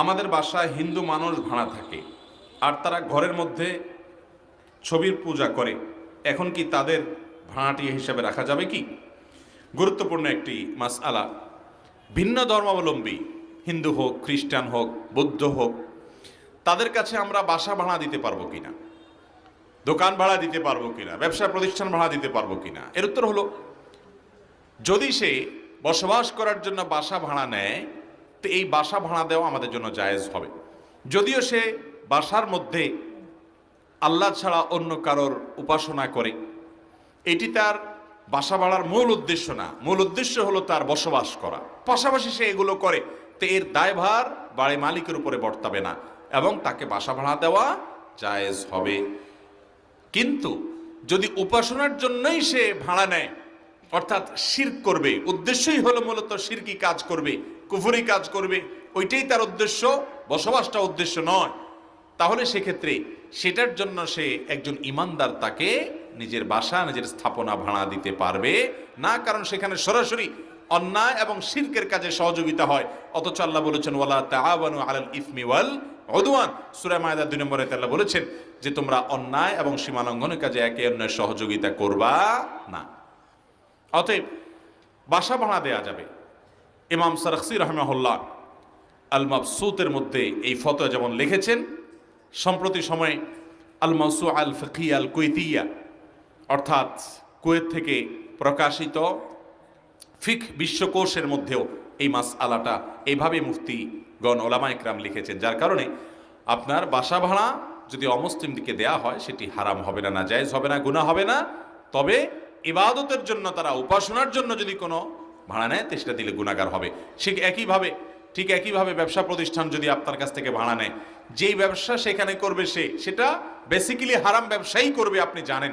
আমাদের বাসায় হিন্দু মানুষ ভাড়া থাকে, আর তারা ঘরের মধ্যে ছবির পূজা করে। এখন কি তাদের ভাড়াটি হিসাবে রাখা যাবে কি? গুরুত্বপূর্ণ একটি মাস আলা ভিন্ন ধর্মাবলম্বী, হিন্দু হোক, খ্রিস্টান হোক, বৌদ্ধ হোক, তাদের কাছে আমরা বাসা ভাড়া দিতে পারব কিনা? দোকান ভাড়া দিতে পারব কিনা? ব্যবসা প্রতিষ্ঠান ভাড়া দিতে পারব কিনা? এর উত্তর হলো, যদি সে বসবাস করার জন্য বাসা ভাড়া নেয় তো এই বাসা ভাড়া দেওয়া আমাদের জন্য জায়েজ হবে। যদিও সে বাসার মধ্যে আল্লাহ ছাড়া অন্য কারোর উপাসনা করে, এটি তার বাসা ভাড়ার মূল উদ্দেশ্য না। মূল উদ্দেশ্য হলো তার বসবাস করা। পাশাপাশি সে এগুলো করে, তো এর দায়ভার বাড়ি মালিকের উপরে বর্তাবে না এবং তাকে বাসা ভাড়া দেওয়া জায়েজ হবে। কিন্তু যদি উপাসনার জন্যই সে ভাড়া নেয়, অর্থাৎ শির করবে, উদ্দেশ্যই হলো মূলত শিরকি কাজ করবে কুফুরি কাজ করবে, ওইটাই তার উদ্দেশ্য, বসবাসটা উদ্দেশ্য নয়। তাহলে সেক্ষেত্রে সেটার জন্য সে একজন ইমানদার তাকে নিজের বাসা, নিজের স্থাপনা ভাড়া দিতে পারবে না, কারণ সেখানে সরাসরি অন্যায় এবং শিরকের কাজে সহযোগিতা হয়। অথচ আল্লাহ বলেছেন, ওয়ালা তাআবানু আলাল ইসমি ওয়াল উদওয়ান। মায়দা 2 নম্বরে আল্লাহ বলেছেন যে, তোমরা অন্যায় এবং সীমা লঙ্ঘনের কাজে একে অন্যের সহযোগিতা করবা না। অতএব বাসা ভাড়া দেয়া যাবে। ইমাম সারখসি রহমাহুল্লাহ আল মাবসুতের মধ্যে এই ফতোয়া যেমন লিখেছেন, সম্প্রতি সময়ে আল মাসু আল ফকি আল কুয়েতিয়া অর্থাৎ কুয়েত থেকে প্রকাশিত ফিক বিশ্বকোষের মধ্যেও এই মাস আলাটা এইভাবে মুফতি গণ ওলামা ইকরাম লিখেছেন, যার কারণে আপনার বাসা ভাড়া যদি অমুসলিমদিকে দেয়া হয়, সেটি হারাম হবে না না জায়েজ হবে না, গুনাহ হবে না। তবে ইবাদতের জন্য, তারা উপাসনার জন্য যদি কোনো ভাড়া নেয় তো সেটা দিলে গুণাগার হবে। ঠিক একইভাবে ঠিক একইভাবে ব্যবসা প্রতিষ্ঠান যদি আপনার কাছ থেকে ভাড়া নেয়, যেই ব্যবসা সেখানে করবে সে, সেটা বেসিক্যালি হারাম ব্যবসাই করবে, আপনি জানেন।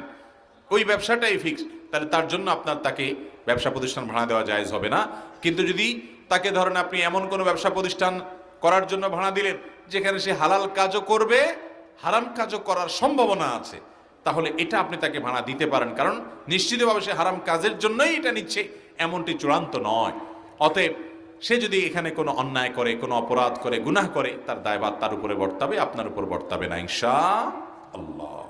ওই ব্যবসাটাই ফিক্স তাহলে তার জন্য আপনার তাকে ব্যবসা প্রতিষ্ঠান ভাড়া দেওয়া জায়েজ হবে না। কিন্তু যদি তাকে ধরেন আপনি এমন কোনো ব্যবসা প্রতিষ্ঠান করার জন্য ভাড়া দিলেন, যেখানে সে হালাল কাজও করবে, হারাম কাজও করার সম্ভাবনা আছে, তাহলে এটা আপনি তাকে ভাড়া দিতে পারেন। কারণ নিশ্চিতভাবে সে হারাম কাজের জন্যই এটা নিচ্ছে। এমনটি চূড়ান্ত নয়। অতএব সে যদি এখানে কোনো অন্যায় করে, কোনো অপরাধ করে, গুনাহ করে, তার দায়ভার তার উপরে বর্তাবে, আপনার উপর বর্তাবে না, ইনশা আল্লাহ।